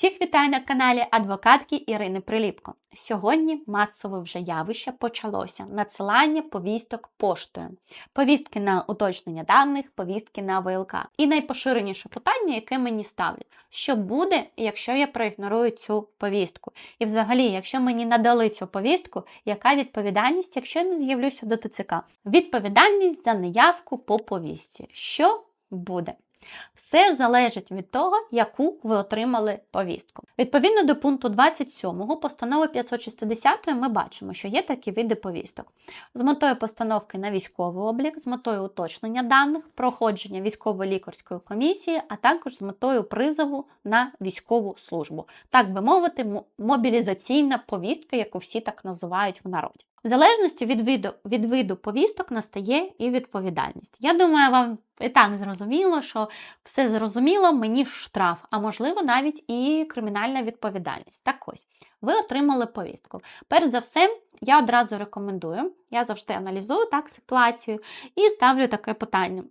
Всіх вітаю на каналі адвокатки Ірини Приліпко. Сьогодні масове вже явище почалося надсилання повісток поштою, повістки на уточнення даних, повістки на ВЛК. І найпоширеніше питання, яке мені ставлять: що буде, якщо я проігнорую цю повістку? І взагалі, якщо мені надали цю повістку, яка відповідальність, якщо я не з'явлюся до ТЦК? Відповідальність за неявку по повістці. Що буде? Все залежить від того, яку ви отримали повістку. Відповідно до пункту 27 постанови 560 ми бачимо, що є такі види повісток. З метою постановки на військовий облік, з метою уточнення даних, проходження військово-лікарської комісії, а також з метою призову на військову службу. Так би мовити, мобілізаційна повістка, яку всі так називають в народі. В залежності від виду, від виду повісток настає і відповідальність. Я думаю, вам і так зрозуміло, що все зрозуміло, мені штраф, а можливо, навіть і кримінальна відповідальність. Так ось, ви отримали повістку. Перш за все, я одразу рекомендую, я завжди аналізую так ситуацію і ставлю таке питання.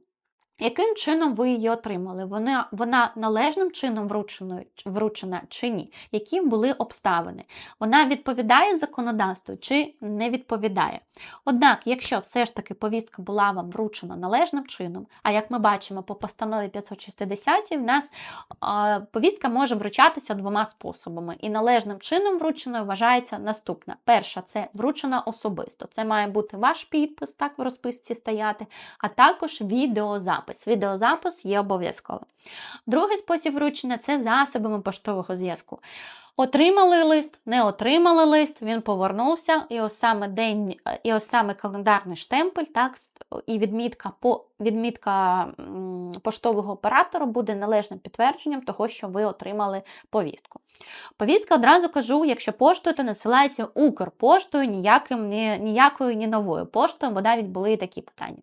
Яким чином ви її отримали? Вона вона належним чином вручена, вручена чи ні? Які були обставини? Вона відповідає законодавству чи не відповідає? Однак, якщо все ж таки повістка була вам вручена належним чином, а як ми бачимо по постанові 560, в нас а, повістка може вручатися двома способами. І належним чином врученою вважається наступна. Перша це вручена особисто. Це має бути ваш підпис, так в розписці стояти, а також відеозапис запис. Відеозапис є обов'язковим. Другий спосіб вручення це засобами поштового зв'язку. Отримали лист, не отримали лист, він повернувся, і ось саме день, і ось саме календарний штемпель, так, і відмітка по відмітка поштового оператора буде належним підтвердженням того, що ви отримали повістку. Повістка одразу кажу, якщо поштою, то надсилається Укрпоштою, ніяким, ні, ніякою ні новою поштою, бо навіть були і такі питання.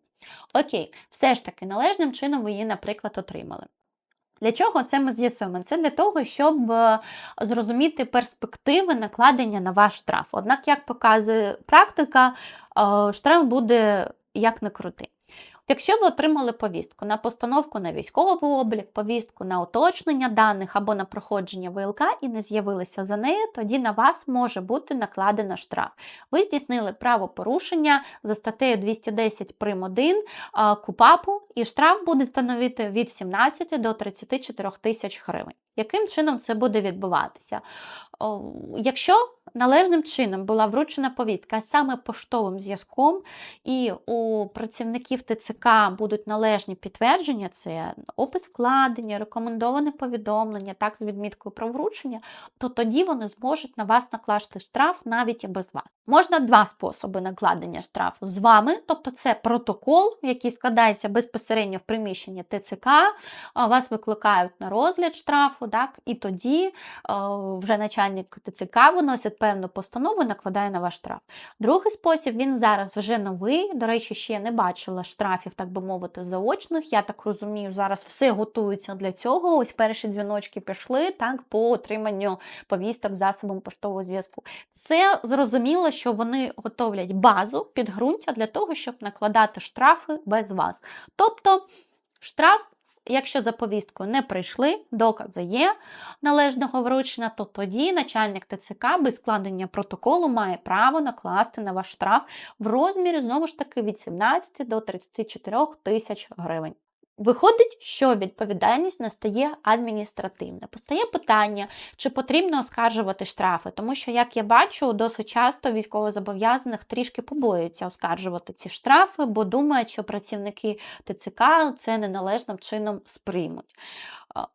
Окей, все ж таки, належним чином ви її, наприклад, отримали. Для чого це ми з'ясуємо? Це для того, щоб е, зрозуміти перспективи накладення на ваш штраф. Однак, як показує практика, е, штраф буде як не крутий. Якщо ви отримали повістку на постановку на військовий облік, повістку на уточнення даних або на проходження ВЛК і не з'явилися за нею, тоді на вас може бути накладено штраф. Ви здійснили правопорушення за статтею 210 прим. 1 КУПАПу, і штраф буде становити від 17 до 34 тисяч гривень. Яким чином це буде відбуватися? Якщо належним чином була вручена повістка саме поштовим зв'язком, і у працівників ТЦК будуть належні підтвердження, це опис вкладення, рекомендоване повідомлення, так, з відміткою про вручення, то тоді вони зможуть на вас накласти штраф навіть і без вас. Можна два способи накладення штрафу з вами, тобто це протокол, який складається безпосередньо в приміщенні ТЦК, вас викликають на розгляд штрафу, так, і тоді вже начальник ТЦК виносить певну постанову накладає на ваш штраф. Другий спосіб, він зараз вже новий. До речі, ще не бачила штрафів, так би мовити, заочних. Я так розумію, зараз все готується для цього. Ось перші дзвіночки пішли так, по отриманню повісток засобом поштового зв'язку. Це зрозуміло, що вони готовлять базу підґрунтя для того, щоб накладати штрафи без вас. Тобто штраф. Якщо за повісткою не прийшли, докази є належного вручення, то тоді начальник ТЦК без складення протоколу має право накласти на ваш штраф в розмірі знову ж таки від 17 до 34 тисяч гривень. Виходить, що відповідальність настає адміністративна. Постає питання, чи потрібно оскаржувати штрафи, тому що, як я бачу, досить часто військовозобов'язаних трішки побоюються оскаржувати ці штрафи, бо думають, що працівники ТЦК це неналежним чином сприймуть.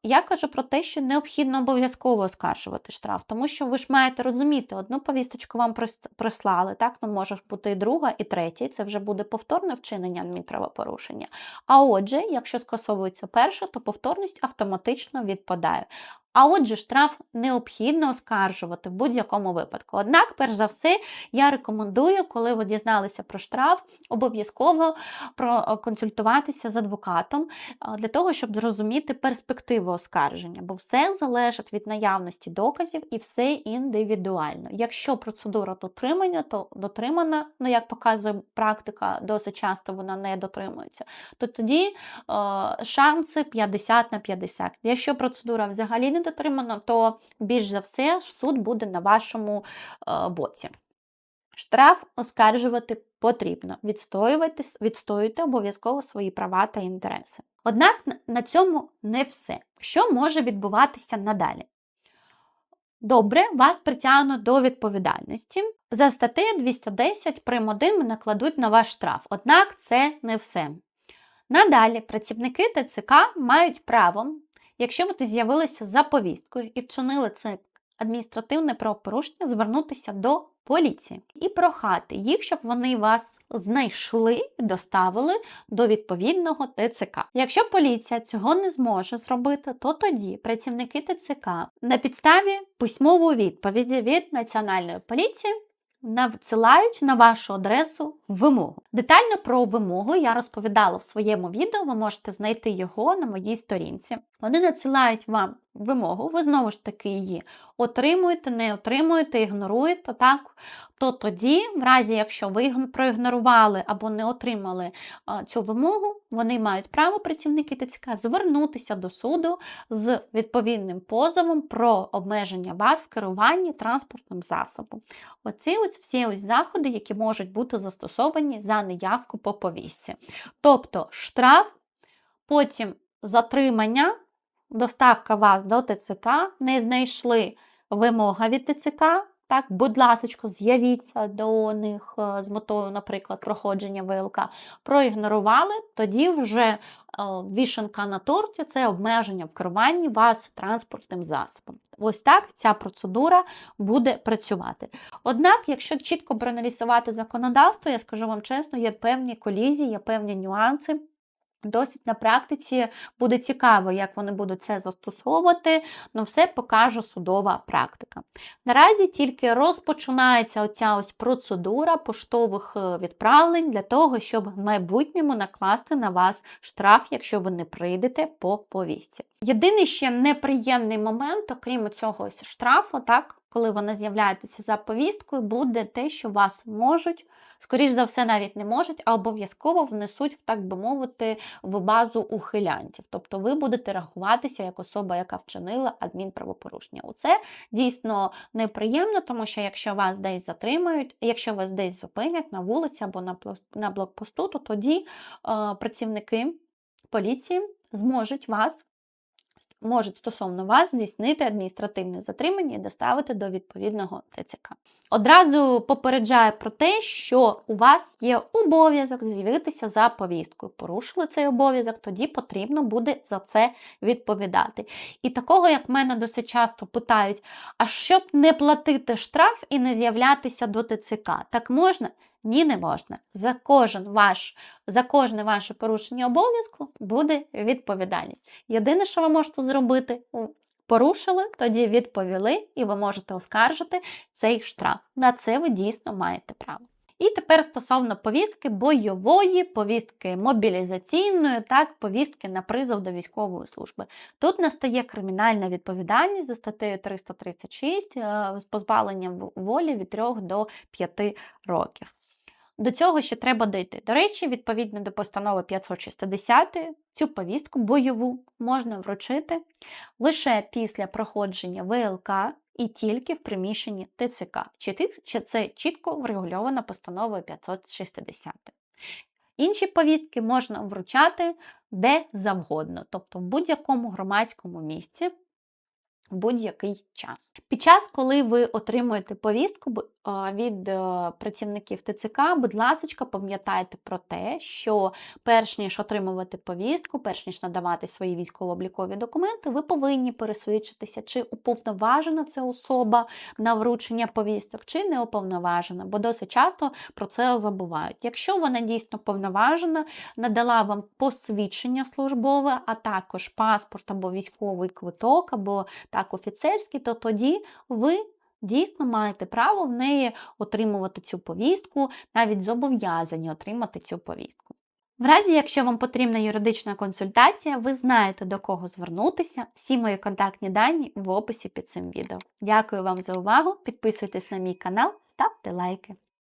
Я кажу про те, що необхідно обов'язково оскаржувати штраф, тому що ви ж маєте розуміти, одну повісточку вам прислали, так, ну може бути і друга, і третя, і це вже буде повторне вчинення адмінправопорушення. А отже, якщо скасовується перша, то повторність автоматично відпадає. А отже, штраф необхідно оскаржувати в будь-якому випадку. Однак, перш за все, я рекомендую, коли ви дізналися про штраф, обов'язково проконсультуватися з адвокатом для того, щоб зрозуміти перспективу оскарження, бо все залежить від наявності доказів і все індивідуально. Якщо процедура дотримання, то дотримана, ну як показує практика, досить часто вона не дотримується, то тоді шанси 50 на 50. Якщо процедура взагалі не дотримана, то більш за все суд буде на вашому е, боці. Штраф оскаржувати потрібно. Відстоювати, відстоюйте обов'язково свої права та інтереси. Однак на цьому не все. Що може відбуватися надалі? Добре, вас притягнуть до відповідальності. За статтею 210 прим. 1 накладуть на ваш штраф. Однак це не все. Надалі працівники ТЦК мають право, якщо ви з'явилися за повісткою і вчинили це адміністративне правопорушення, звернутися до поліції і прохати їх, щоб вони вас знайшли і доставили до відповідного ТЦК. Якщо поліція цього не зможе зробити, то тоді працівники ТЦК на підставі письмової відповіді від Національної поліції надсилають на вашу адресу вимогу. Детально про вимогу я розповідала в своєму відео, ви можете знайти його на моїй сторінці. Вони надсилають вам вимогу, ви знову ж таки її отримуєте, не отримуєте, ігноруєте, так? То тоді, в разі, якщо ви проігнорували або не отримали цю вимогу, вони мають право працівники ТЦК звернутися до суду з відповідним позовом про обмеження вас в керуванні транспортним засобом. Оці ось всі ось заходи, які можуть бути застосовані за неявку по повісці. Тобто штраф, потім затримання доставка вас до ТЦК, не знайшли вимога від ТЦК. Так, будь ласка, з'явіться до них е, з метою, наприклад, проходження ВЛК, проігнорували, тоді вже е, вішенка на торті це обмеження в керуванні вас транспортним засобом. Ось так ця процедура буде працювати. Однак, якщо чітко проаналізувати законодавство, я скажу вам чесно, є певні колізії, є певні нюанси. Досить на практиці буде цікаво, як вони будуть це застосовувати, але все покаже судова практика. Наразі тільки розпочинається оця ось процедура поштових е, відправлень для того, щоб в майбутньому накласти на вас штраф, якщо ви не прийдете по повісті. Єдиний ще неприємний момент, окрім цього ось штрафу, так, коли вона з'являється за повісткою, буде те, що вас можуть скоріш за все, навіть не можуть, а обов'язково внесуть, так би мовити, в базу ухилянтів. Тобто ви будете рахуватися як особа, яка вчинила адмінправопорушення. Оце дійсно неприємно, тому що якщо вас десь затримають, якщо вас десь зупинять на вулиці або на блокпосту, то тоді е, працівники поліції зможуть вас можуть стосовно вас здійснити адміністративне затримання і доставити до відповідного ТЦК. Одразу попереджаю про те, що у вас є обов'язок з'явитися за повісткою. Порушили цей обов'язок, тоді потрібно буде за це відповідати. І такого, як мене досить часто питають: а щоб не платити штраф і не з'являтися до ТЦК, так можна? Ні, не можна. За кожен ваш, за кожне ваше порушення обов'язку буде відповідальність. Єдине, що ви можете зробити, порушили, тоді відповіли, і ви можете оскаржити цей штраф. На це ви дійсно маєте право. І тепер стосовно повістки бойової, повістки мобілізаційної, так, повістки на призов до військової служби. Тут настає кримінальна відповідальність за статтею 336 е, з позбавленням волі від 3 до 5 років. До цього ще треба дійти. До речі, відповідно до постанови 560, цю повістку бойову можна вручити лише після проходження ВЛК і тільки в приміщенні ТЦК. Чи це чітко врегульовано постановою 560. Інші повістки можна вручати де завгодно, тобто в будь-якому громадському місці будь-який час. Під час, коли ви отримуєте повістку від е, працівників ТЦК, будь ласка, пам'ятайте про те, що перш ніж отримувати повістку, перш ніж надавати свої військово-облікові документи, ви повинні пересвідчитися, чи уповноважена це особа на вручення повісток, чи не уповноважена, бо досить часто про це забувають. Якщо вона дійсно повноважена, надала вам посвідчення службове, а також паспорт або військовий квиток, або так офіцерський, то тоді ви дійсно маєте право в неї отримувати цю повістку, навіть зобов'язані отримати цю повістку. В разі, якщо вам потрібна юридична консультація, ви знаєте до кого звернутися. Всі мої контактні дані в описі під цим відео. Дякую вам за увагу! Підписуйтесь на мій канал, ставте лайки.